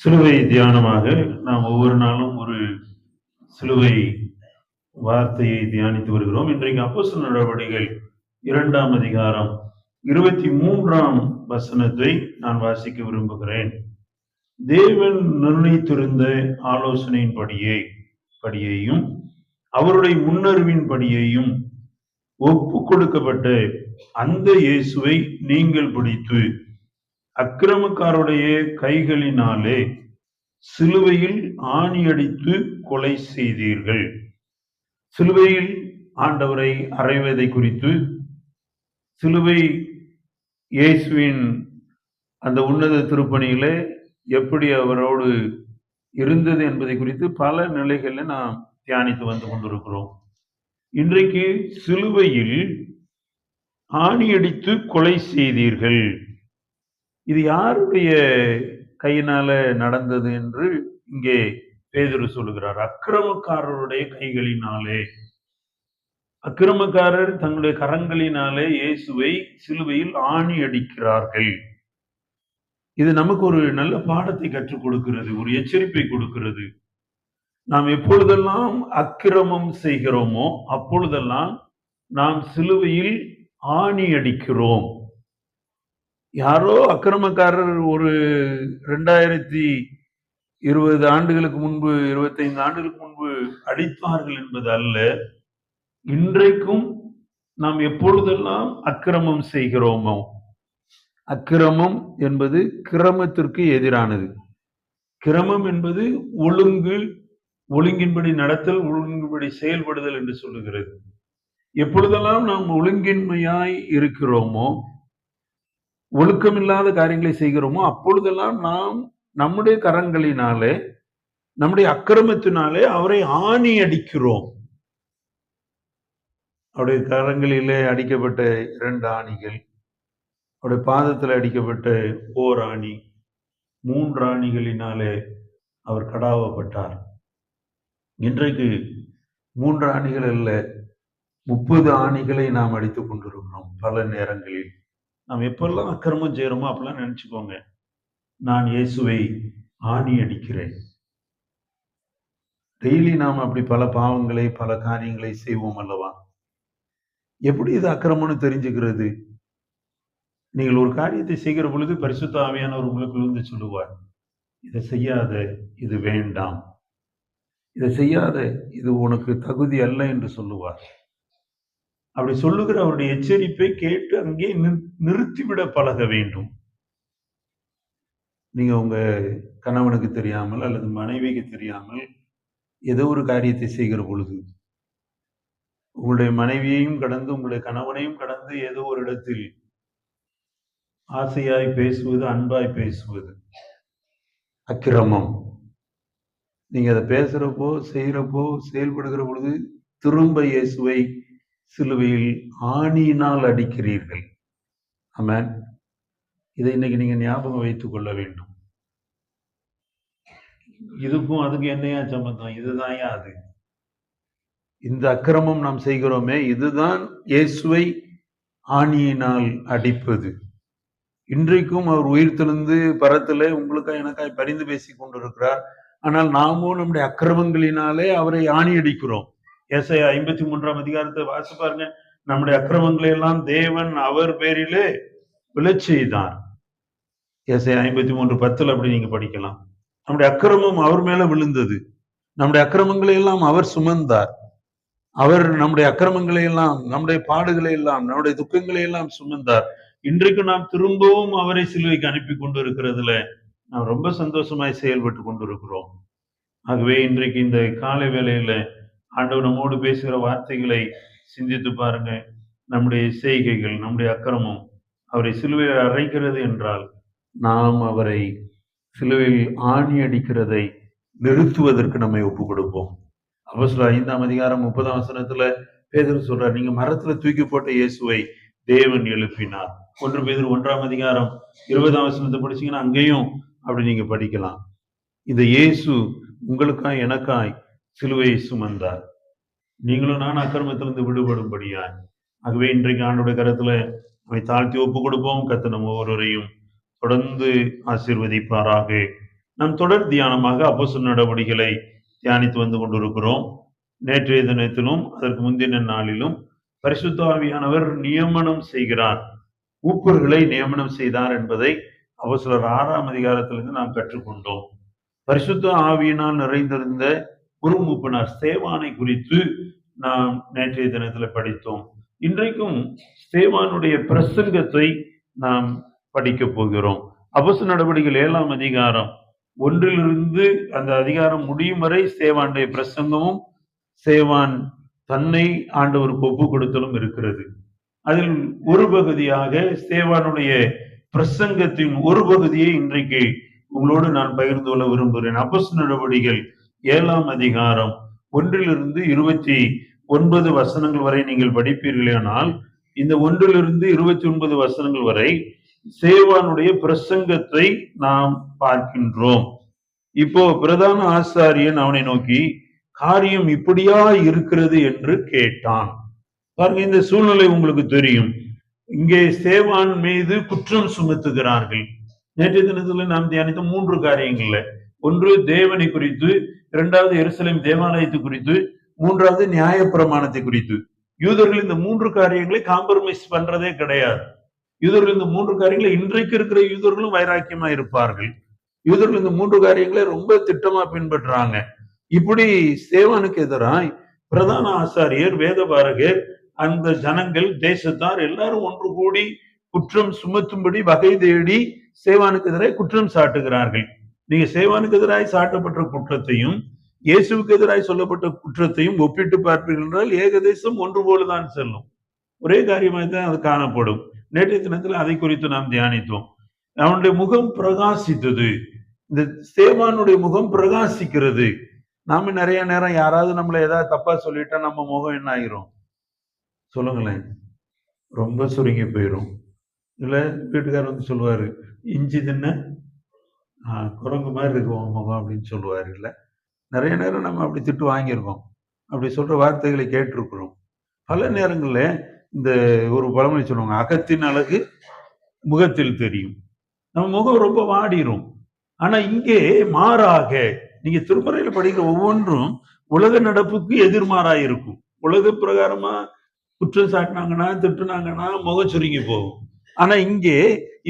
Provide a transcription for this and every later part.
சிலுவை தியானமாக நாம் ஒவ்வொரு நாளும் ஒரு சிலுவை வார்த்தையை தியானித்து வருகிறோம். இன்றைக்கு அப்போஸ்தலர் நடவடிக்கைகள் இரண்டாம் அதிகாரம் இருபத்தி மூன்றாம் வசனத்தை நான் வாசிக்க விரும்புகிறேன். தேவன் நிர்ணயித்திருந்த ஆலோசனையின்படியே படியையும் அவருடைய முன்னறிவின் படியையும் ஒப்பு கொடுக்கப்பட்ட அந்த இயேசுவை நீங்கள் பிடித்து அக்கிரமக்காருடைய கைகளினாலே சிலுவையில் ஆணியடித்து கொலை செய்தீர்கள். சிலுவையில் ஆண்டவரை அறைவதை குறித்து சிலுவை இயேசுவின் அந்த உன்னத திருப்பணியிலே எப்படி அவரோடு இருந்தது என்பதை குறித்து பல நிலைகளில் நாம் தியானித்து வந்து கொண்டிருக்கிறோம். இன்றைக்கு சிலுவையில் ஆணியடித்து கொலை செய்தீர்கள். இது யாருடைய கையினால நடந்தது என்று இங்கே பேதுரு சொல்லுகிறார். அக்கிரமக்காரருடைய கைகளினாலே. அக்கிரமக்காரர் தங்களுடைய கரங்களினாலே இயேசுவை சிலுவையில் ஆணி அடிக்கிறார்கள். இது நமக்கு ஒரு நல்ல பாடத்தை கற்றுக் கொடுக்கிறது ஒரு எச்சரிப்பை கொடுக்கிறது. நாம் எப்பொழுதெல்லாம் அக்கிரமம் செய்கிறோமோ அப்பொழுதெல்லாம் நாம் சிலுவையில் ஆணி அடிக்கிறோம். யாரோ அக்கிரமக்காரர் ஒரு ரெண்டாயிரத்தி இருபது ஆண்டுகளுக்கு முன்பு இருபத்தைந்து ஆண்டுகளுக்கு முன்பு அடித்தார்கள் என்பது அல்ல. இன்றைக்கும் நாம் எப்பொழுதெல்லாம் அக்கிரமம் செய்கிறோமோ அக்கிரமம் என்பது கிரமத்திற்கு எதிரானது. கிரமம் என்பது ஒழுங்கு ஒழுங்கின்படி நடத்தல் ஒழுங்கின்படி செயல்படுதல் என்று சொல்லுகிறது. எப்பொழுதெல்லாம் நாம் ஒழுங்கின்மையாய் இருக்கிறோமோ ஒழுக்கமில்லாத காரியங்களை செய்கிறோமோ அப்பொழுதெல்லாம் நாம் நம்முடைய கரங்களினாலே நம்முடைய அக்கிரமத்தினாலே அவரை ஆணி அடிக்கிறோம். அவருடைய கரங்களிலே அடிக்கப்பட்ட இரண்டு ஆணிகள் அவருடைய பாதத்தில் அடிக்கப்பட்ட ஓர் ஆணி மூன்று ஆணிகளினாலே அவர் கடாவப்பட்டார். இன்றைக்கு மூன்று ஆணிகள் அல்ல முப்பது ஆணிகளை நாம் அடித்துக் கொண்டிருக்கிறோம் பல நேரங்களில். நாம் எப்பெல்லாம் அக்கிரமம் செய்யறோமோ அப்பெல்லாம் நினைச்சுக்கோங்க. நான் இயேசுவை ஆணி அடிக்கிறேன். டெய்லி நாம் அப்படி பல பாவங்களை பல காரியங்களை செய்வோம் அல்லவா? எப்படி இது அக்கிரமம்னு தெரிஞ்சுக்கிறது? நீங்கள் ஒரு காரியத்தை செய்கிற பொழுது பரிசுத்த ஆவியானவர் உங்களுக்கு வந்து சொல்லுவார். இதை செய்யாத இது வேண்டாம். இதை செய்யாத இது உனக்கு தகுதி அல்ல என்று சொல்லுவார். அப்படி சொல்லுகிற அவருடைய எச்சரிப்பை கேட்டு அங்கே நிறுத்திவிட பழக வேண்டும். நீங்க உங்க கணவனுக்கு தெரியாமல் அல்லது மனைவிக்கு தெரியாமல் ஏதோ ஒரு காரியத்தை செய்கிற பொழுது உங்களுடைய மனைவியையும் கடந்து உங்களுடைய கணவனையும் கடந்து ஏதோ ஒரு இடத்தில் ஆசையாய் பேசுவது அன்பாய் பேசுவது அக்கிரமம். நீங்க அதை பேசுறப்போ செய்யறப்போ செயல்படுகிற பொழுது திரும்ப இயேசுவை சிலுவையில் ஆணியினால் அடிக்கிறீர்கள். அமேன் இதை இன்னைக்கு நீங்க ஞாபகம் வைத்துக் கொள்ள வேண்டும். இதுக்கும் அதுக்கு என்னையா சம்பந்தம்? இதுதான் அது. இந்த அக்கிரமம் நாம் செய்கிறோமே இதுதான் இயேசுவை ஆணியினால் அடிப்பது. இன்றைக்கும் அவர் உயிர்த்தெழுந்து பரத்துல உங்களுக்கா எனக்காய் பரிந்து பேசி கொண்டிருக்கிறார். ஆனால் நாமும் நம்முடைய அக்கிரமங்களினாலே அவரை ஆணி அடிக்கிறோம் ஏசை ஐம்பத்தி மூன்றாம் அதிகாரத்தை வாசி பாருங்க. நம்முடைய அக்கிரமங்களை எல்லாம் தேவன் அவர் பேரிலே விழச் செய்தார். ஏசை ஐம்பத்தி மூன்று பத்துல அப்படி நீங்க படிக்கலாம். நம்முடைய அக்கிரமம் அவர் மேல விழுந்தது. நம்முடைய அக்கிரமங்களை எல்லாம் அவர் சுமந்தார். அவர் நம்முடைய அக்கிரமங்களை எல்லாம் நம்முடைய பாடுகளை எல்லாம் நம்முடைய துக்கங்களை எல்லாம் சுமந்தார். இன்றைக்கு நாம் திரும்பவும் அவரை சிலுவைக்கு அனுப்பி கொண்டு இருக்கிறதுல நாம் ரொம்ப சந்தோஷமாய் செயல்பட்டு கொண்டிருக்கிறோம். ஆகவே இன்றைக்கு இந்த காலை வேளையில ஆண்டவர் நம்மோடு பேசுகிற வார்த்தைகளை சிந்தித்து பாருங்க. நம்முடைய செய்கைகள் நம்முடைய அக்கிரமம் அவரை சிலுவையில் அரைக்கிறது என்றால் நாம் அவரை சிலுவையில் ஆணி அடிக்கிறதை நிறுத்துவதற்கு நம்மை ஒப்பு கொடுப்போம் அவசர ஐந்தாம் அதிகாரம் முப்பதாம் வசனத்துல பேதர் சொல்றார் நீங்க மரத்துல தூக்கி போட்ட இயேசுவை தேவன் எழுப்பினார். ஒன்று பேதர் ஒன்றாம் அதிகாரம் இருபதாம் வசனத்தை படிச்சீங்கன்னா அங்கேயும் அப்படி நீங்க படிக்கலாம். இந்த இயேசு உங்களுக்காய் எனக்காய் சிலுவை சுமந்தார். நீங்களும் நான் அக்கிரமத்திலிருந்து விடுபடும்படியாய். ஆகவே இன்றைக்கு ஆண்டோட கரத்துல நம்மை தாழ்த்தி ஒப்பு கொடுப்போம். கத்த நம்ம ஒவ்வொருவரையும் தொடர்ந்து ஆசீர்வதிப்பாராக. நாம் தொடர் தியானமாக அப்போஸ்தல நடவடிக்கைகளை தியானித்து வந்து கொண்டிருக்கிறோம். நேற்றைய தினத்திலும் அதற்கு முந்தின நாளிலும் பரிசுத்த ஆவியானவர் நியமனம் செய்கிறார். ஊப்பர்களை நியமனம் செய்தார் என்பதை அவசரர் ஆறாம் அதிகாரத்திலிருந்து நாம் கற்றுக்கொண்டோம். பரிசுத்த ஆவியினால் நிறைந்திருந்த குருமூப்பனார் சேவானை குறித்து நாம் நேற்றைய தினத்துல படித்தோம். இன்றைக்கும் சேவானுடைய பிரசங்கத்தை நாம் படிக்க போகிறோம். அபசு நடவடிக்கைகள் ஏழாம் அதிகாரம் ஒன்றிலிருந்து அந்த அதிகாரம் முடியும் வரை சேவானுடைய பிரசங்கமும் சேவான் தன்னை ஆண்டவருக்கு ஒப்பு கொடுத்தலும் இருக்கிறது. அதில் ஒரு பகுதியாக சேவானுடைய பிரசங்கத்தின் ஒரு பகுதியை இன்றைக்கு உங்களோடு நான் பகிர்ந்து கொள்ள விரும்புகிறேன். அபசு நடவடிக்கைகள் ஏழாம் அதிகாரம் ஒன்றிலிருந்து இருபத்தி ஒன்பது வசனங்கள் வரை நீங்கள் படிப்பீர்களானால் இந்த ஒன்றிலிருந்து இருபத்தி ஒன்பது வசனங்கள் வரை சேவானுடைய பிரசங்கத்தை நாம் பார்க்கின்றோம். இப்போ பிரதான ஆசாரியன் அவனை நோக்கி காரியம் இப்படியா இருக்கிறது? என்று கேட்டான். பாருங்க இந்த சூழ்நிலை உங்களுக்கு தெரியும். இங்கே சேவான் மீது குற்றம் சுமத்துகிறார்கள். நேற்றைய தினத்துல நாம் தியானித்த மூன்று காரியங்கள்ல ஒன்று தேவனை குறித்து இரண்டாவது எருசலேம் தேவாலயத்தை குறித்து மூன்றாவது நியாயப்பிரமாணத்தை குறித்து. யூதர்கள் இந்த மூன்று காரியங்களை காம்ப்ரமைஸ் பண்றதே கிடையாது. யூதர்கள் இந்த மூன்று காரியங்களை இன்றைக்கு இருக்கிற யூதர்களும் வைராக்கியமா இருப்பார்கள். யூதர்கள் இந்த மூன்று காரியங்களை ரொம்ப திட்டமா பின்பற்றுறாங்க இப்படி சேவனுக்கு எதிராய் பிரதான ஆசாரியர் வேதபாரகர் அந்த ஜனங்கள் தேசத்தார் எல்லாரும் ஒன்று கூடி குற்றம் சுமத்தும்படி வகை தேடி சேவானுக்கு எதிராக குற்றம் சாட்டுகிறார்கள். நீங்க சேவானுக்கு எதிராய் சாட்டப்பட்ட குற்றத்தையும் இயேசுவுக்கு எதிராய் சொல்லப்பட்ட குற்றத்தையும் ஒப்பிட்டு பார்ப்பீர்கள் என்றால் ஏகதேசம் ஒன்று போலதான் செல்லும். ஒரே காரியமாக தான் அது காணப்படும். நேற்றைய தினத்தில் அதை குறித்து நாம் தியானித்தோம். அவனுடைய முகம் பிரகாசித்தது. இந்த சேவானுடைய முகம் பிரகாசிக்கிறது. நாம நிறைய நேரம் யாராவது நம்மளை ஏதாவது தப்பா சொல்லிட்டா நம்ம முகம் என்ன ஆயிரும்? சொல்லுங்களேன். ரொம்ப சுருங்கி போயிடும் இல்லை வீட்டுக்காரர் வந்து சொல்லுவாரு இஞ்சி தின்ன குரங்கு மாதிரி இருக்கு முகம் அப்படின்னு சொல்லுவார் இல்லை. நிறைய நேரம் நம்ம அப்படி திட்டு வாங்கியிருக்கோம். அப்படி சொல்கிற வார்த்தைகளை கேட்டிருக்கிறோம். பல நேரங்களில் இந்த ஒரு பழமொழி சொல்லுவாங்க அகத்தின் அழகு முகத்தில் தெரியும். நம்ம முகம் ரொம்ப வாடிரும். ஆனால் இங்கே மாறாக நீங்கள் திருமறையில் படிக்கிற ஒவ்வொன்றும் உலக நடப்புக்கு எதிர்மாறாக இருக்கும். உலக பிரகாரமாக குற்றம் சாட்டினாங்கன்னா திட்டுனாங்கன்னா முகம் சுருங்கி போகும். ஆனால் இங்கே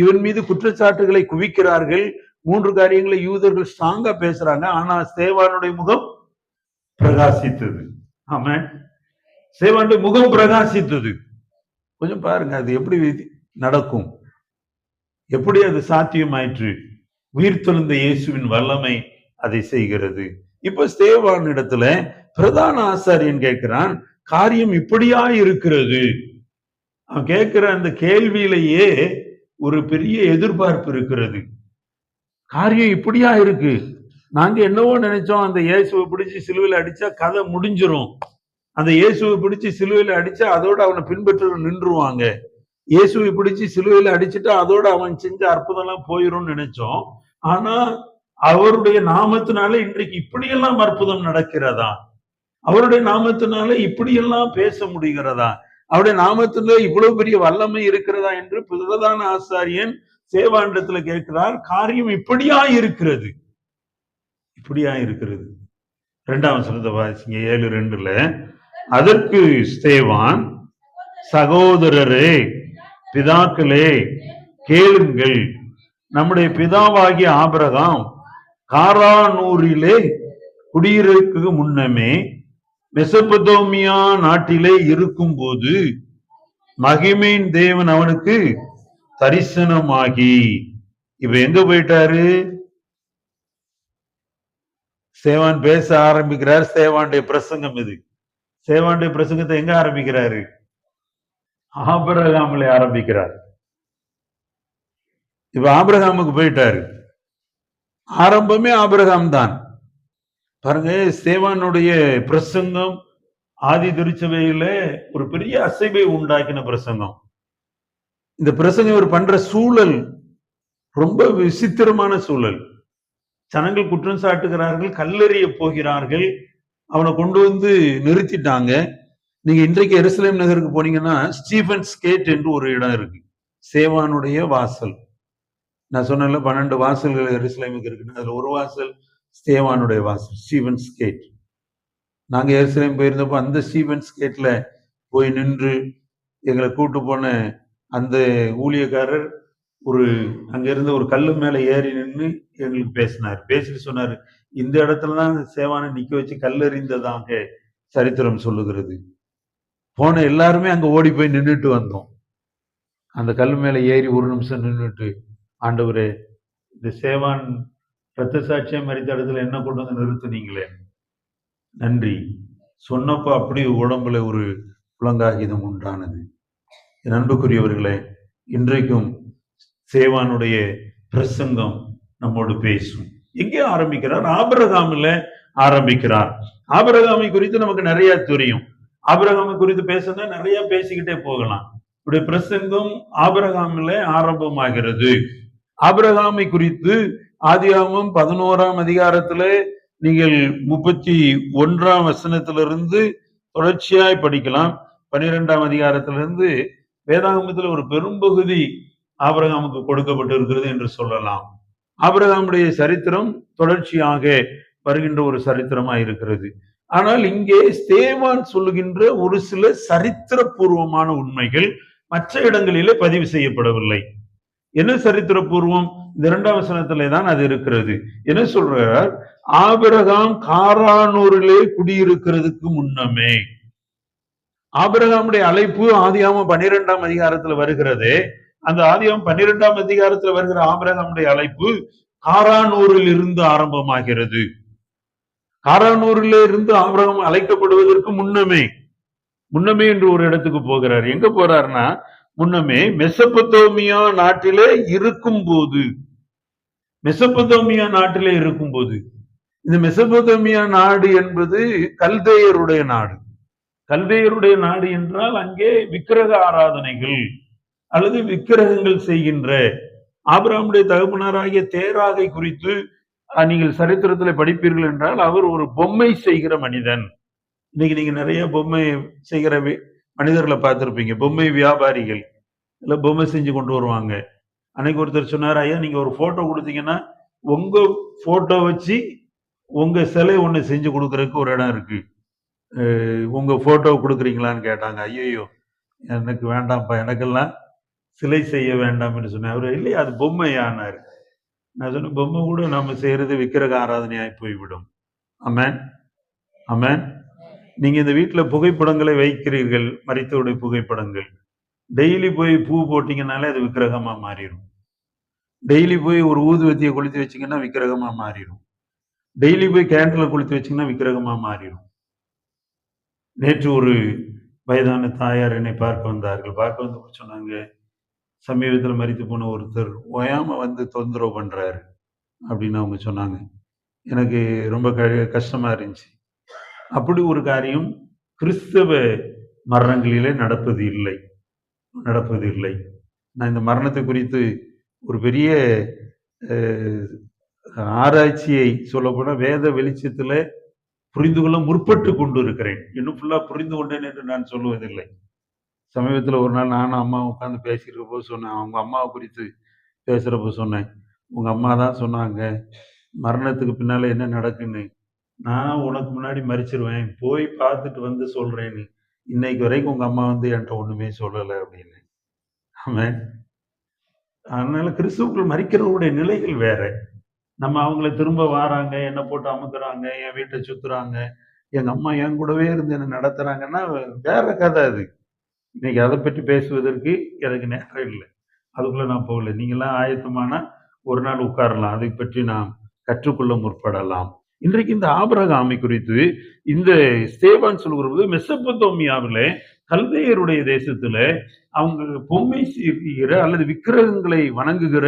இவன் மீது குற்றச்சாட்டுகளை குவிக்கிறார்கள் மூன்று காரியங்களை யூதர்கள் ஸ்ட்ராங்கா பேசுறாங்க. ஆனா சேவானுடைய முகம் பிரகாசித்தது. ஆமா சேவானுடைய முகம் பிரகாசித்தது. கொஞ்சம் பாருங்க அது எப்படி நடக்கும்? எப்படி அது சாத்தியமாயிற்று? உயிர்த்தெழுந்த இயேசுவின் வல்லமை அதை செய்கிறது. இப்ப சேவான் இடத்துல பிரதான ஆசாரியன் கேட்கிறான் காரியம் இப்படியா இருக்கிறது? அவன் கேட்கிற அந்த கேள்வியிலேயே ஒரு பெரிய எதிர்பார்ப்பு இருக்கிறது. காரியம் இப்படியா இருக்கு? நாங்க என்னவோ நினைச்சோம் அந்த இயேசுவை பிடிச்சு சிலுவையில் அடிச்சா கதை முடிஞ்சிரும். அந்த இயேசுவை பிடிச்சு சிலுவையில் அடிச்சா அதோட அவனை பின்பற்ற நின்றுவாங்க. இயேசுவை பிடிச்சு சிலுவையில் அடிச்சுட்டா அதோட அவன் செஞ்ச அற்புதம்லாம் போயிரும்னு நினைச்சோம். ஆனா அவருடைய நாமத்தினால இன்றைக்கு இப்படியெல்லாம் அற்புதம் நடக்கிறதா? அவருடைய நாமத்தினால இப்படியெல்லாம் பேச முடிகிறதா? அவருடைய நாமத்துல இவ்வளவு பெரிய வல்லமை இருக்கிறதா என்று பிரதான ஆசாரியன் சேவாண்டத்துல கேட்கிறார் காரியம் இப்படியா இருக்கிறது இப்படியா இருக்கிறது ரெண்டாம் சொல்றத வாசிங்க ஏழு ரெண்டுல அதற்கு ஸ்தேவான் சகோதரரே பிதாக்களே கேளுங்கள். நம்முடைய பிதாவாகிய ஆபரகாம் காரானூரிலே குடியிருக்க முன்னமே மெசபதோமியா நாட்டிலே இருக்கும்போது மகிமையின் தேவன் அவனுக்கு தரிசனமாகி. இப்ப எங்க போயிட்டாரு? சேவான் பேச ஆரம்பிக்கிறார். சேவானுடைய பிரசங்கம் இது. சேவானுடைய பிரசங்கத்தை எங்க ஆரம்பிக்கிறாரு? ஆபிரகாமிலே ஆரம்பிக்கிறார். இப்ப ஆபிரகாமுக்கு போயிட்டாரு. ஆரம்பமே ஆபிரகாம் தான் பாருங்க சேவானுடைய பிரசங்கம் ஆதி திருச்சபையில ஒரு பெரிய அசைவை உண்டாக்கின பிரசங்கம். இந்த பிரசங்கம் இவர் பண்ற சூழல் ரொம்ப விசித்திரமான சூழல். ஜனங்கள் குற்றம் சாட்டுகிறார்கள் கல்லெறிய போகிறார்கள் அவனை கொண்டு வந்து நிறுத்திட்டாங்க. நீங்க இன்றைக்கு எருசலேம் நகருக்கு போனீங்கன்னா ஸ்டீஃபன்ஸ் ஸ்கேட் என்று ஒரு இடம் இருக்கு. சேவானுடைய வாசல். நான் சொன்னேன்ல பன்னெண்டு வாசல்கள் எருசலேமுக்கு இருக்குன்னு. அதுல ஒரு வாசல் சேவானுடைய வாசல் ஸ்டீவன்ஸ் கேட். நாங்க எருசலேம் போயிருந்தப்போ அந்த ஸ்டீவன்ஸ் கேட்ல போய் நின்று எங்களை கூட்டு போன அந்த ஊழியக்காரர் ஒரு அங்கேருந்து ஒரு கல்லு மேலே ஏறி நின்று எங்களுக்கு பேசினார். பேசிட்டு சொன்னார் இந்த இடத்துல தான் சேவானை நிற்க வச்சு கல்லெறிந்ததாக சரித்திரம் சொல்லுகிறது. போன எல்லாருமே அங்கே ஓடி போய் நின்றுட்டு வந்தோம். அந்த கல் மேலே ஏறி ஒரு நிமிஷம் நின்றுட்டு ஆண்டவரே இந்த சேவான் ரத்த சாட்சியம் மறித்த இடத்துல என்ன கொண்டு வந்து நிறுத்துனீங்களே? நன்றி. சொன்னப்போ அப்படி உடம்புல ஒரு புலங்காகிதம் உண்டானது. அன்புக்குரியவர்களே இன்றைக்கும் சேவானுடைய பிரசங்கம் நம்மோடு பேசும். எங்கே ஆரம்பிக்கிறார்? ஆபரகாமில் ஆரம்பிக்கிறார். ஆபரகாமை குறித்து நமக்கு நிறைய தெரியும். ஆபரகாமை குறித்து பேசுனா நிறைய பேசிக்கிட்டே போகலாம். இப்படி பிரசங்கம் ஆபரகாமில் ஆரம்பமாகிறது. ஆபரகாமை குறித்து ஆதியாமம் பதினோராம் அதிகாரத்துல நீங்கள் முப்பத்தி ஒன்றாம் வசனத்திலிருந்து தொடர்ச்சியாய் படிக்கலாம். பன்னிரெண்டாம் அதிகாரத்திலிருந்து வேதாகமத்தில் ஒரு பெரும்பகுதி ஆபிரகாமுக்கு கொடுக்கப்பட்டிருக்கிறது என்று சொல்லலாம். ஆபிரகாமுடைய சரித்திரம் தொடர்ச்சியாக வருகின்ற ஒரு சரித்திரமாக இருக்கிறது. ஆனால் இங்கே ஸ்தேவான் சொல்லுகின்ற ஒரு சில சரித்திரபூர்வமான உண்மைகள் மற்ற இடங்களிலே பதிவு செய்யப்படவில்லை. என்ன சரித்திரபூர்வம்? இந்த இரண்டாம் வசனத்திலே தான் அது இருக்கிறது. என்ன சொல்றார்? ஆபிரகாம் காரானூரிலே குடியிருக்கிறதுக்கு முன்னமே. ஆபிரகாமுடைய அழைப்பு ஆதியாமம் பன்னிரெண்டாம் அதிகாரத்துல வருகிறது. அந்த ஆதியாமம் பன்னிரெண்டாம் அதிகாரத்துல வருகிற ஆபிரகாமுடைய அழைப்பு காரானூரில் இருந்து ஆரம்பமாகிறது. காரானூரில இருந்து ஆபிரகம் அழைக்கப்படுவதற்கு முன்னமே முன்னமே என்று ஒரு இடத்துக்கு போகிறார். எங்க போறாருன்னா முன்னமே மெசபத்தோமியா நாட்டிலே இருக்கும் போது மெசபத்தோமியா நாட்டிலே இருக்கும் போது இந்த மெசபத்தோமியா நாடு என்பது கல்தேயருடைய நாடு. கல்வியருடைய நாடு என்றால் அங்கே விக்கிரக ஆராதனைகள் அல்லது விக்கிரகங்கள் செய்கின்ற ஆபிராமுடைய தகப்பனராகிய தேராகை குறித்து நீங்கள் சரித்திரத்தில் படிப்பீர்கள் என்றால் அவர் ஒரு பொம்மை செய்கிற மனிதன். இன்னைக்கு நீங்க நிறைய பொம்மை செய்கிற மனிதர்களை பார்த்துருப்பீங்க. பொம்மை வியாபாரிகள். இல்லை பொம்மை செஞ்சு கொண்டு வருவாங்க. அன்னைக்கு ஒருத்தர் சொன்னார் ஐயா நீங்க ஒரு போட்டோ கொடுத்தீங்கன்னா உங்க போட்டோ வச்சு உங்க சிலை ஒன்று செஞ்சு கொடுக்கறதுக்கு ஒரு இடம் இருக்கு. உங்கள் ஃபோட்டோ கொடுக்குறீங்களான்னு கேட்டாங்க. ஐயோ எனக்கு வேண்டாம்ப்பா எனக்கெல்லாம் சிலை செய்ய வேண்டாம் என்று சொன்னேன். அவர் இல்லையா அது பொம்மையானார். நான் சொன்னேன் பொம்மை கூட நம்ம செய்கிறது விக்கிரக ஆராதனையாய் போய்விடும். அமேன் அமேன் நீங்கள் இந்த வீட்டில் புகைப்படங்களை வைக்கிறீர்கள் மறித்தவுடைய புகைப்படங்கள். டெய்லி போய் பூ போட்டிங்கனாலே அது விக்கிரகமாக மாறிடும் டெய்லி போய் ஒரு ஊதுவத்தியை கொளுத்தி வச்சிங்கன்னா விக்கிரகமாக மாறிடும் டெய்லி போய் கேண்டில் கொளுத்தி வச்சீங்கன்னா விக்கிரகமாக மாறிடும் நேற்று ஒரு வயதான தாயார் என்னை பார்க்க வந்தார்கள். பார்க்க வந்து சொன்னாங்க சமீபத்தில் மறித்து போன ஒருத்தர் ஓயாமல் வந்து தொந்தரவு பண்ணுறாரு அப்படின்னு அவங்க சொன்னாங்க. எனக்கு ரொம்ப க கஷ்டமாக இருந்துச்சு. அப்படி ஒரு காரியம் கிறிஸ்தவ மரணங்களிலே நடப்பது இல்லை. நடப்பது இல்லை நான் இந்த மரணத்தை குறித்து ஒரு பெரிய ஆராய்ச்சியை சொல்லப்போனால் வேத வெளிச்சத்தில் புரிந்து கொள்ள முற்பட்டு கொண்டு இருக்கிறேன் இன்னும் ஃபுல்லா புரிந்து கொண்டேன் என்று நான் சொல்லுவதில்லை சமீபத்தில் ஒரு நாள் நானும் அம்மா உட்காந்து பேசிக்கிற போது சொன்னேன். அவங்க அம்மாவை குறித்து பேசுகிறப்போ சொன்னேன். உங்கள் அம்மா தான் சொன்னாங்க மரணத்துக்கு பின்னால் என்ன நடக்குன்னு. நான் உனக்கு முன்னாடி மறிச்சிருவேன். போய் பார்த்துட்டு வந்து சொல்கிறேன்னு இன்னைக்கு வரைக்கும் உங்கள் அம்மா வந்து என்கிட்ட ஒன்றுமே சொல்லலை அப்படின்னு. ஆமாம் அதனால் கிறிஸ்துவுக்குள் மறிக்கிறவருடைய நிலைகள் வேற. நம்ம அவங்கள திரும்ப வாராங்க என்னை போட்டு அமுக்குறாங்க என் வீட்டை சுத்துறாங்க. எங்க அம்மா என் கூடவே இருந்து என்ன நடத்துறாங்கன்னா வேற கதை அது. இன்னைக்கு அதை பற்றி பேசுவதற்கு எனக்கு நேரம் இல்லை. அதுக்குள்ள நான் போகல. நீங்களாம் ஆயத்தமானா ஒரு நாள் உட்காரலாம். அதை பற்றி நாம் கற்றுக்கொள்ள முற்படலாம். இன்றைக்கு இந்த ஆபரகாமி குறித்து இந்த ஸ்தேவான் போது மெசப்பத்தோமியாவில் கல்தையருடைய தேசத்துல அவங்க பொம்மை செய்கிற அல்லது விக்கிரகங்களை வணங்குகிற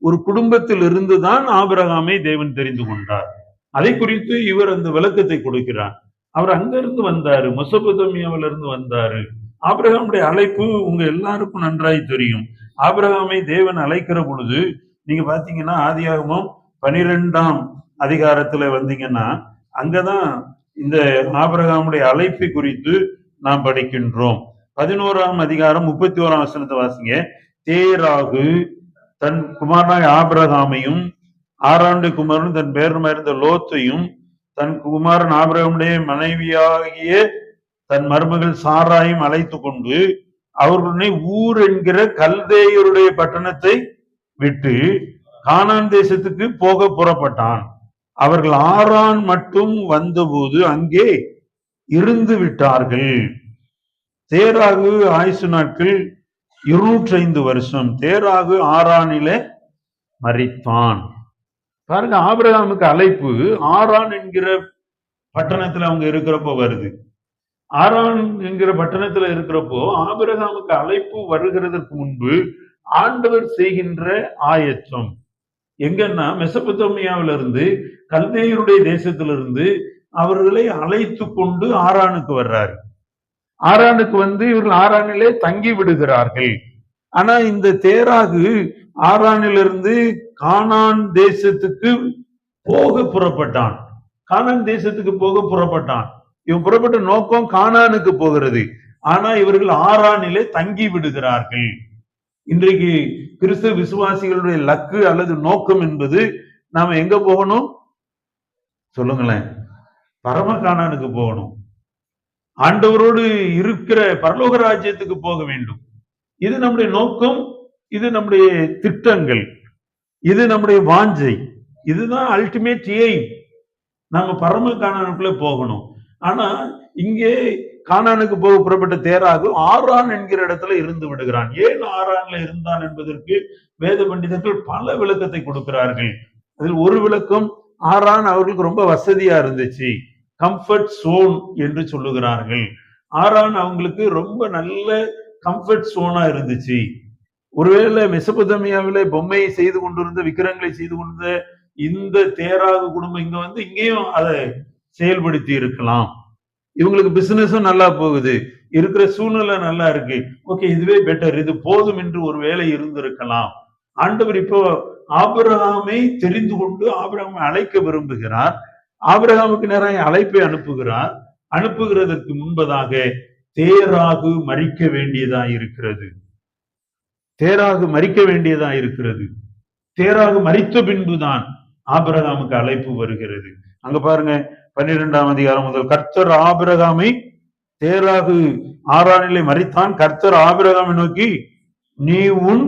ஒரு குடும்பத்தில் இருந்துதான் ஆபிரகாமை தேவன் தெரிந்து கொண்டார். அதை குறித்து இவர் அந்த விளக்கத்தை கொடுக்கிறார். அவர் அங்கிருந்து வந்தாரு. மொசபதோமியாவில இருந்து வந்தாரு. ஆபிரகாமுடைய அழைப்பு உங்க எல்லாருக்கும் நன்றாய் தெரியும். ஆபிரகாமை தேவன் அழைக்கிற பொழுது நீங்க பாத்தீங்கன்னா ஆதியாகமும் பனிரெண்டாம் அதிகாரத்துல வந்தீங்கன்னா அங்கதான் இந்த ஆபிரகாமுடைய அழைப்பு குறித்து நாம் படிக்கின்றோம். பதினோராம் அதிகாரம் முப்பத்தி ஓராம் வசனத்தை வாசிங்க. தேராகு தன் குமாரனாய் ஆபிரகாமையும் ஆறாண்டு குமாரன் தன் பேரமா இருந்த லோத்தையும் தன் குமாரன் ஆபிரகமுடைய மனைவியாகிய தன் மருமகள் சாராயும் அழைத்து கொண்டு அவர்களுடைய ஊர் என்கிற கல்தேயருடைய பட்டணத்தை விட்டு கானான் தேசத்துக்கு போக புறப்பட்டான். அவர்கள் ஆறான் மட்டும் வந்தபோது அங்கே இருந்து விட்டார்கள். தேராகு ஆயுசு நாட்கள் இருநூற்றி ஐந்து வருஷம் தேராகு ஆறானிலே மறித்தான். பாருங்க ஆபிரகாமுக்கு அழைப்பு ஆறான் என்கிற பட்டணத்துல அவங்க இருக்கிறப்போ வருது. ஆறான் என்கிற பட்டணத்துல இருக்கிறப்போ ஆபிரகாமுக்கு அழைப்பு வருகிறதற்கு முன்பு ஆண்டவர் செய்கின்ற ஆயத்தம். எங்கன்னா மெசபத்தோமியாவில இருந்து கல்தேயருடைய தேசத்திலிருந்து அவர்களை அழைத்து கொண்டு ஆறானுக்கு வர்றாரு. ஆறானுக்கு வந்து இவர்கள் ஆறானிலே தங்கி விடுகிறார்கள். ஆனா இந்த தேராகு ஆறானிலிருந்து கானான் தேசத்துக்கு போக புறப்பட்டான். கானான் தேசத்துக்கு போக புறப்பட்டான். இவன் புறப்பட்ட நோக்கம் கானானுக்கு போகிறது. ஆனா இவர்கள் ஆறானிலே தங்கி விடுகிறார்கள். இன்றைக்கு கிறிஸ்துவ விசுவாசிகளுடைய லக்கு அல்லது நோக்கம் என்பது நாம எங்க போகணும்? சொல்லுங்களேன். பரம கானானுக்கு போகணும். ஆண்டவரோடு இருக்கிற பரலோக ராஜ்யத்துக்கு போக வேண்டும். இது நம்முடைய நோக்கம் இது நம்முடைய திட்டங்கள் இது நம்முடைய வாஞ்சை இதுதான் அல்டிமேட் எய்ம் நம்ம பரம காணானுக்குள்ள போகணும். ஆனா இங்கே காணானுக்கு போக புறப்பட்ட தேராகு ஆறான் என்கிற இடத்துல இருந்து விடுகிறான். ஏன் ஆறான்ல இருந்தான் என்பதற்கு வேத பண்டிதர்கள் பல விளக்கத்தை கொடுக்கிறார்கள். அதில் ஒரு விளக்கம் ஆறான் அவர்களுக்கு ரொம்ப வசதியா இருந்துச்சு. கம்ஃபர்ட் சோன் என்று சொல்லுகிறார்கள். ஆறான் அவங்களுக்கு ரொம்ப நல்ல கம்ஃபர்ட் சோனா இருந்துச்சு. ஒருவேளை மெசபதமியாவில பொம்மையை செய்து கொண்டிருந்த விக்கிரங்களை செய்து கொண்டிருந்த இந்த தேராக குடும்பம் இங்க வந்து இங்கேயும் அதை செயல்படுத்தி இருக்கலாம். இவங்களுக்கு பிசினஸும் நல்லா போகுது. இருக்கிற சூழ்நிலை நல்லா இருக்கு. ஓகே இதுவே பெட்டர் இது போதும் என்று ஒரு வேலை இருந்திருக்கலாம். ஆண்டவர் இப்போ ஆபிரகாமை தெரிந்து கொண்டு ஆபிரகாமை அழைக்க விரும்புகிறார். ஆபிரகாமுக்கு நேராக அழைப்பை அனுப்புகிறார். அனுப்புகிறதற்கு முன்பதாக தேராகு மறிக்க வேண்டியதா இருக்கிறது. தேராகு மறிக்க வேண்டியதா இருக்கிறது. தேராகு மறித்த பின்புதான் ஆபிரகாமுக்கு அழைப்பு வருகிறது. அங்க பாருங்க பன்னிரெண்டாம் அதிகாரம் முதல் கர்த்தர் ஆபிரகாமை தேராகு ஆறானிலை மறித்தான் கர்த்தர் ஆபிரகாமை நோக்கி நீ உன்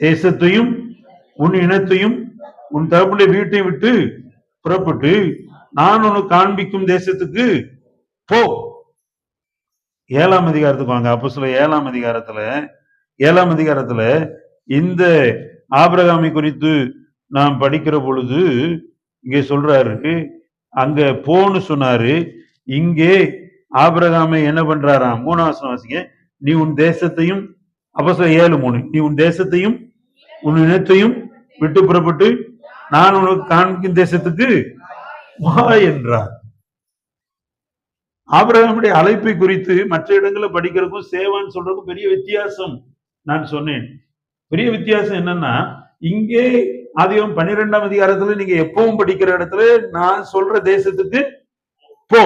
தேசத்தையும் உன் இனத்தையும் உன் தரப்புடைய வீட்டை விட்டு புறப்பட்டு நான் உனக்கு காண்பிக்கும் தேசத்துக்கு போ. ஏழாம் அதிகாரத்துக்கு வாங்க. அப்போ சொல்ல ஏழாம் அதிகாரத்துல ஏழாம் அதிகாரத்துல இந்த ஆபிரகாமை குறித்து நாம் படிக்கிற பொழுது இங்கே சொல்றாரு. அங்க போன்னு சொன்னாரு. இங்கே ஆபிரகாமை என்ன பண்றாராம்? மூணாவது வாசிங்க. நீ உன் தேசத்தையும் அப்போ சொல்ல ஏழு மூணு. நீ உன் தேசத்தையும் உன் இனத்தையும் விட்டு புறப்பட்டு நான் உனக்கு காண்பிக்கும் தேசத்துக்கு வா என்றார். ஆபிரகமுடைய அழைப்பை குறித்து மற்ற இடங்களில் படிக்கிறதுக்கும் சேவான்னு சொல்றதுக்கும் பெரிய வித்தியாசம் நான் சொன்னேன். பெரிய வித்தியாசம் என்னன்னா இங்கே அதிகம் பன்னிரெண்டாம் அதிகாரத்துல நீங்க எப்பவும் படிக்கிற இடத்துல நான் சொல்ற தேசத்துக்கு போ.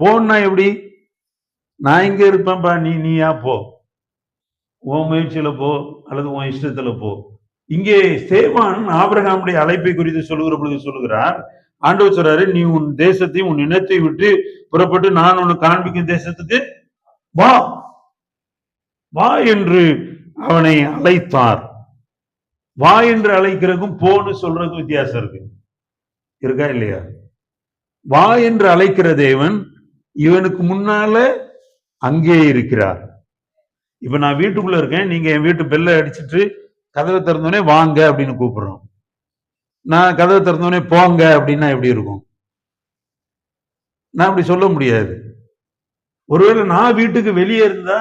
போன்னா எப்படி? நான் இங்க இருப்பேன்பா நீ நீயா போ. உன் முயற்சியில போ அல்லது உன் இஷ்டத்துல போ. இங்கே சேவான் ஆபிரகாமுடைய அழைப்பை குறித்து சொல்லுகிற பொழுது சொல்லுகிறார் ஆண்டவர் சொல்றாரு நீ உன் தேசத்தையும் உன் இனத்தை விட்டு புறப்பட்டு நான் உனக்கு காண்பிக்கும் தேசத்துக்கு வா. வா என்று அவனை அழைத்தார். வா என்று அழைக்கிறதுக்கும் போன்னு சொல்றதுக்கும் வித்தியாசம் இருக்கு. இருக்கா இல்லையா? வா என்று அழைக்கிற தேவன் இவனுக்கு முன்னால அங்கே இருக்கிறார். இப்ப நான் வீட்டுக்குள்ள இருக்கேன் நீங்க என் வீட்டு பெல்ல அடிச்சிட்டு கதவை திறந்தோடனே வாங்க அப்படின்னு கூப்பிடுறோம். நான் கதவை திறந்தோடனே போங்க அப்படின்னா எப்படி இருக்கும்? நான் அப்படி சொல்ல முடியாது. ஒருவேளை நான் வீட்டுக்கு வெளியே இருந்தா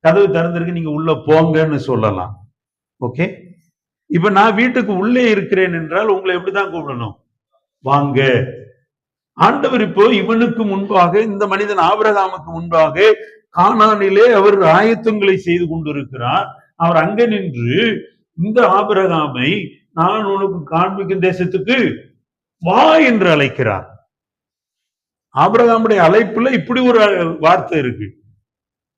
கதவு திறந்திருக்கு நீங்க உள்ள போங்கன்னு சொல்லலாம். ஓகே? இப்ப நான் வீட்டுக்கு உள்ளே இருக்கிறேன் என்றால் உங்களை எப்படிதான் கூப்பிடணும்? வாங்க. ஆண்டவர் இப்போ இவனுக்கு முன்பாக இந்த மனிதன் ஆபிரகாமுக்கு முன்பாக காணானிலே அவர் ஆயத்தங்களை செய்து கொண்டிருக்கிறார். அவர் அங்க நின்று இந்த ஆபிரகாமை நான் உனக்கு காண்பிக்கும் தேசத்துக்கு வா என்று அழைக்கிறார். ஆபிரகாமுடைய அழைப்புல இப்படி ஒரு வார்த்தை இருக்கு.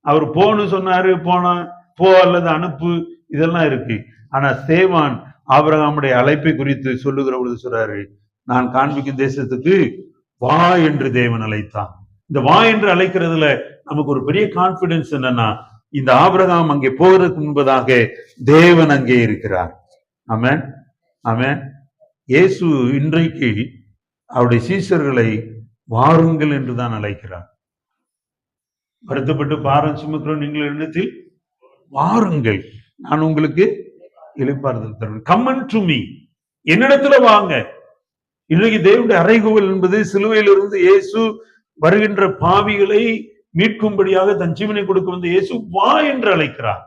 அவர் போன்னு சொன்னாரு போனா போ அல்லது அனுப்பு இதெல்லாம் இருக்கு. ஆனா சேவான் ஆபிரகாமுடைய அழைப்பை குறித்து சொல்லுகிற பொழுது சொல்றாரு நான் காண்பிக்கும் தேசத்துக்கு வா என்று தேவன் அழைத்தான். இந்த வா என்று அழைக்கிறதுல நமக்கு ஒரு பெரிய கான்பிடன்ஸ் என்னன்னா இந்த ஆபிரகாம் அங்கே போவதற்கு முன்பதாக தேவன் அங்கே இருக்கிறார். ஆமென். ஆமென். இயேசு இன்றைக்கு அவருடைய சீஷர்களை வாருங்கள் என்று தான் அழைக்கிறார். வருத்தப்பட்டு பாரம் சுமக்கிறோம் நீங்கள் எண்ணத்தில் வாருங்கள். நான் உங்களுக்கு இளைப்பாறுதல் தருவேன். கம்மன் டு மீ என்னிடத்துல வாங்க. இன்றைக்கு தேவனுடைய அறைகோவல் என்பது சிலுவையிலிருந்து இயேசு வருகின்ற பாவிகளை மீட்கும்படியாக தன் ஜீவனை கொடுக்க வந்து இயேசு வா என்று அழைக்கிறார்.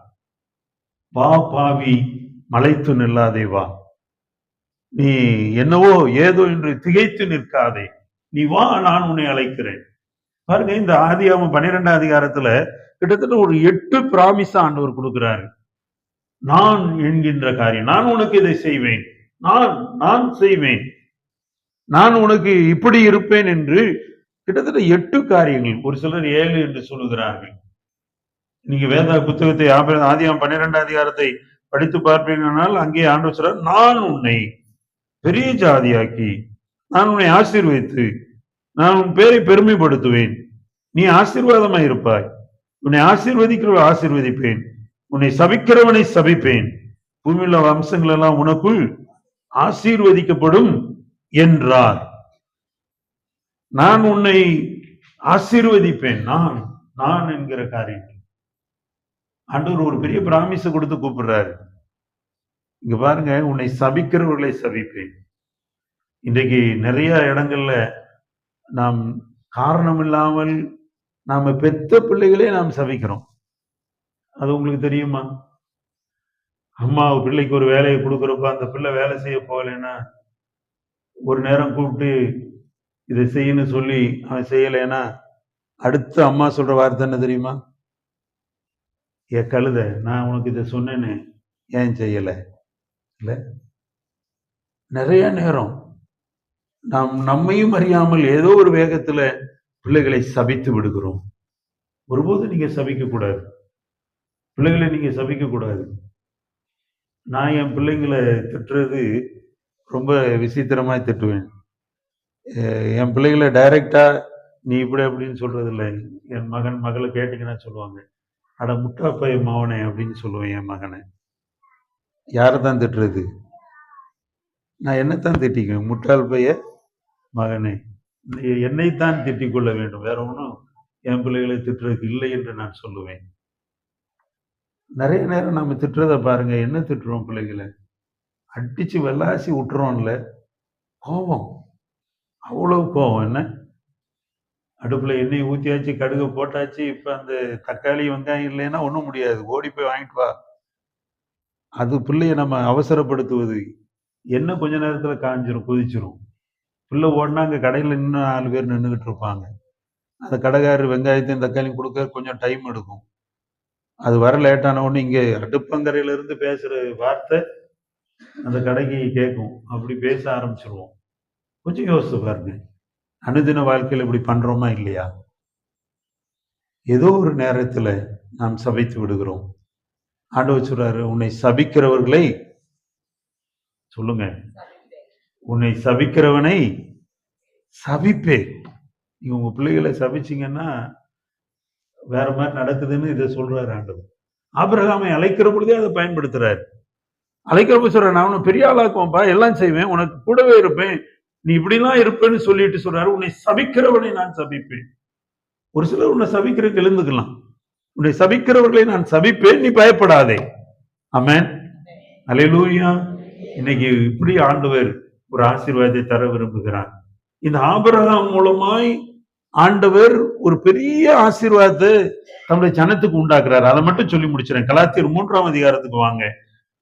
வா பாவி மலைத்து நில்லாதே வா. நீ என்னவோ ஏதோ என்று திகைத்து நிற்காதே. நீ வா நான் உன்னை அழைக்கிறேன். பாருங்க இந்த ஆதியாம பன்னிரெண்டாம் அதிகாரத்துல கிட்டத்தட்ட ஒரு எட்டு பிராமிஸ் ஆண்டவர் கொடுக்கிறாரு. நான் என்கின்ற காரியம் நான் உனக்கு இதை செய்வேன். நான் நான் செய்வேன். நான் உனக்கு இப்படி இருப்பேன் என்று கிட்டத்தட்ட எட்டு காரியங்கள் ஒரு சிலர் ஏழு என்று சொல்லுகிறார்கள். நீங்க வேத புத்தகத்தை ஆதியம் ஆதியாகமம் அதிகாரத்தை படித்து பார்ப்பீங்கன்னால் அங்கே ஆண்டவர் சொல்றார் நான் உன்னை பெரிய ஜாதியாக்கி நான் உன்னை ஆசீர்வதித்து நான் உன் பேரை பெருமைப்படுத்துவேன். நீ ஆசீர்வாதமாய் இருப்பாய். உன்னை ஆசீர்வதிக்கிறவ ஆசீர்வதிப்பேன். உன்னை சபிக்கிறவனை சபிப்பேன். பூமியில் வம்சங்கள் எல்லாம் உனக்குள் ஆசீர்வதிக்கப்படும் என்றார். நான் உன்னை ஆசீர்வதிப்பேன். நான் நான் என்கிற காரியம் ஆண்டவர் ஒரு பெரிய பிராமிஸை கொடுத்து கூப்பிடுறாரு. இங்க பாருங்க உன்னை சபிக்கிறவர்களை சபிப்பேன். இன்றைக்கு நிறைய இடங்கள்ல நாம் காரணம் இல்லாமல் நாம பெத்த பிள்ளைகளே நாம் சபிக்கிறோம். அது உங்களுக்கு தெரியுமா? அம்மா பிள்ளைக்கு ஒரு வேலையை கொடுக்குறப்ப அந்த பிள்ளை வேலை செய்ய போகலைன்னா ஒரு நேரம் கூப்பிட்டு இதை செய்யன்னு சொல்லி அவன் செய்யலைன்னா அடுத்து அம்மா சொல்ற வார்த்தை என்ன தெரியுமா? ஏ கழுத நான் உனக்கு இதை சொன்னேன்னு ஏன் செய்யலை? இல்லை? நிறைய நேரம் நாம் நம்மையும் அறியாமல் ஏதோ ஒரு வேகத்தில் பிள்ளைகளை சபித்து விடுகிறோம். ஒருபோது நீங்கள் சபிக்கக்கூடாது பிள்ளைகளை நீங்கள் சபிக்கக்கூடாது நான் என் பிள்ளைங்களை திட்டுறது ரொம்ப விசித்திரமாய் திட்டுவேன். என் பிள்ளைகளை டைரெக்டாக நீ இப்படி அப்படின்னு சொல்கிறது இல்லை என் மகன் மகளை கேட்டிங்கன்னா சொல்லுவாங்க. அட முட்டா பையன் மவனே அப்படின்னு சொல்லுவேன் என் மகனை. யாரை தான் திட்டுறது? நான் என்னைத்தான் திட்டிக்குவேன்? முட்டாள் பைய மகனே. நீ என்னைத்தான் திட்டிக் கொள்ள வேண்டும். வேற ஒன்றும் என் பிள்ளைகளை திட்டுறதுக்கு இல்லை என்று நான் சொல்லுவேன். நிறைய நேரம் நம்ம திட்டுறதை பாருங்க. என்ன திட்டுறோம் பிள்ளைகளை? அடிச்சு வெள்ளாசி விட்டுறோம்ல. கோபம். அவ்வளவு கோவம் என்ன? அடுப்பில் எண்ணெய் ஊற்றியாச்சு கடுகு போட்டாச்சு இப்போ அந்த தக்காளி வெங்காயம் இல்லைன்னா ஒன்றும் முடியாது. ஓடி போய் வாங்கிட்டு வா. அது பிள்ளைய நம்ம அவசரப்படுத்துவது. என்ன கொஞ்ச நேரத்தில் காஞ்சிரும் கொதிச்சிரும். பிள்ளை ஓடினா அங்கே கடையில் இன்னும் நாலு பேர் நின்றுக்கிட்டு இருப்பாங்க. அந்த கடைக்காரர் வெங்காயத்தையும் தக்காளியும் கொடுக்க கொஞ்சம் டைம் எடுக்கும். அது வர லேட்டான உடனே இங்கே அடுப்பங்கரையிலேருந்து பேசுகிற வார்த்தை அந்த கடைக்கு கேட்கும் அப்படி பேச ஆரம்பிச்சிருவோம். கொஞ்சம் யோசிச்சு பாருங்க. அனுதின வாழ்க்கையில் இப்படி பண்றோமா இல்லையா? ஏதோ ஒரு நேரத்துல நாம் சபித்து விடுகிறோம். ஆண்டவர் சொல்றாரு உன்னை சபிக்கிறவர்களை சொல்லுங்க. உன்னை சபிக்கிறவனை சபிப்பே நீங்க உங்க பிள்ளைகளை சபிச்சிங்கன்னா வேற மாதிரி நடக்குதுன்னு இதை சொல்றாரு ஆண்டவர். ஆபிரகாமை அழைக்கிற பொழுதே அதை பயன்படுத்துறாரு. அழைக்கிறப்ப சொல்றாரு நான் உன்னை பெரிய ஆளாக்குவேன்ப்பா எல்லாம் செய்வேன் உனக்கு கூடவே இருப்பேன் நீ இப்படிலாம் இருப்பேன்னு சொல்லிட்டு சொல்றாரு. உன்னை சபிக்கிறவனை நான் சபிப்பேன். ஒரு சிலர் உன்னை சபிக்கிறதுக்கு எழுந்துக்கலாம். உன்னை சபிக்கிறவர்களை நான் சபிப்பேன் நீ பயப்படாதே. அமேன் அலையலூயா இன்னைக்கு இப்படி ஆண்டவர் ஒரு ஆசீர்வாதத்தை தர விரும்புகிறார். இந்த ஆபரகம் மூலமாய் ஆண்டவர் ஒரு பெரிய ஆசீர்வாதத்தை தம்முடைய ஜனத்துக்கு உண்டாக்குறாரு. அதை மட்டும் சொல்லி முடிச்சிடறேன். கலாத்தியர் மூன்றாம் அதிகாரத்துக்கு வாங்க.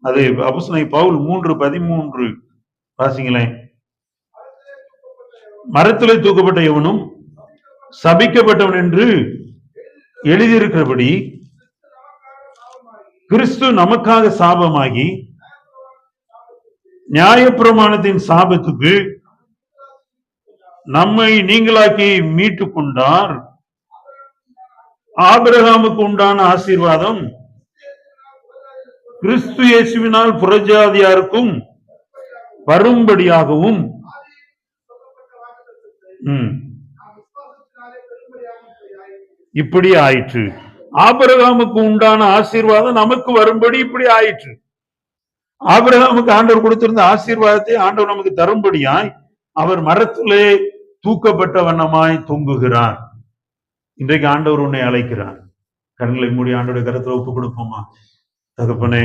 அது அபுசனை பவுல் மூன்று பதிமூன்று. வாசிங்களேன். மரத்திலே தூக்கப்பட்ட இவனும் சபிக்கப்பட்டவன் என்று எழுதியிருக்கிறபடி கிறிஸ்து நமக்காக சாபமாகி நியாயப்பிரமாணத்தின் சாபத்துக்கு நம்மை நீங்களாக்கி மீட்டு கொண்டார். ஆபிரகாமுக்கு உண்டான ஆசீர்வாதம் கிறிஸ்து இயேசுவினால் புறஜாதியாருக்கும் வரும்படியாகவும் இப்படி ஆயிற்று. ஆபிரகாமுக்கு உண்டான ஆசீர்வாதம் நமக்கு வரும்படி இப்படி ஆயிற்று. ஆபிரகாமுக்கு ஆண்டவர் கொடுத்திருந்த ஆசீர்வாதத்தை ஆண்டவர் நமக்கு தரும்படியாய் அவர் மரத்திலே தூக்கப்பட்ட வண்ணமாய் தொங்குகிறார். இன்றைக்கு ஆண்டவர் உன்னை அழைக்கிறார். கண்களை மூடி ஆண்டோட கருத்துல ஒப்பு கொடுப்போமா? தகப்பனே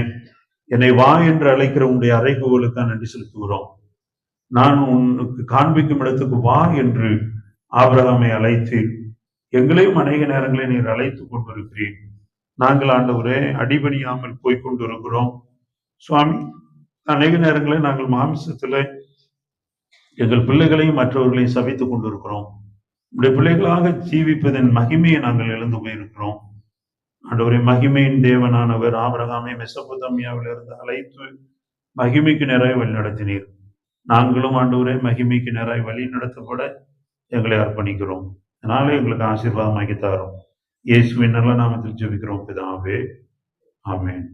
என்னை வா என்று அழைக்கிற உன்னுடைய அறைகூவலுக்கு நன்றி செலுத்துகிறோம். நான் உனக்கு காண்பிக்கும் இடத்துக்கு வா என்று ஆபிரகாமை அழைத்து எங்களையும் அநேக நேரங்களில் நீர் அழைத்து கொண்டிருக்கிறீர். நாங்கள் ஆண்டவரே அடிபணியாமல் போய்கொண்டிருக்கிறோம் சுவாமி அநேக நேரங்களில் நாங்கள் மாமிசத்துல எங்கள் பிள்ளைகளையும் மற்றவர்களையும் சபித்துக் கொண்டிருக்கிறோம். உடைய பிள்ளைகளாக ஜீவிப்பதன் மகிமையை நாங்கள் இழந்து போயிருக்கிறோம். ஆண்டவரே மகிமையின் தேவனானவர் ஆபிரகாமை மெசபுதமியாவில் இருந்து அழைத்து மகிமைக்கு நிறைய வழிநடத்தினீர். நாங்களும் ஆண்டவரே மகிமைக்கு நேராய் வழி நடத்தப்பட எங்களை அர்ப்பணிக்கிறோம். அதனால எங்களுக்கு ஆசீர்வாதமாக்கி தாரோம். இயேசுவின் நல்ல நாமத்தில் ஜெபிக்கிறோம் பிதாவே. ஆமேன்.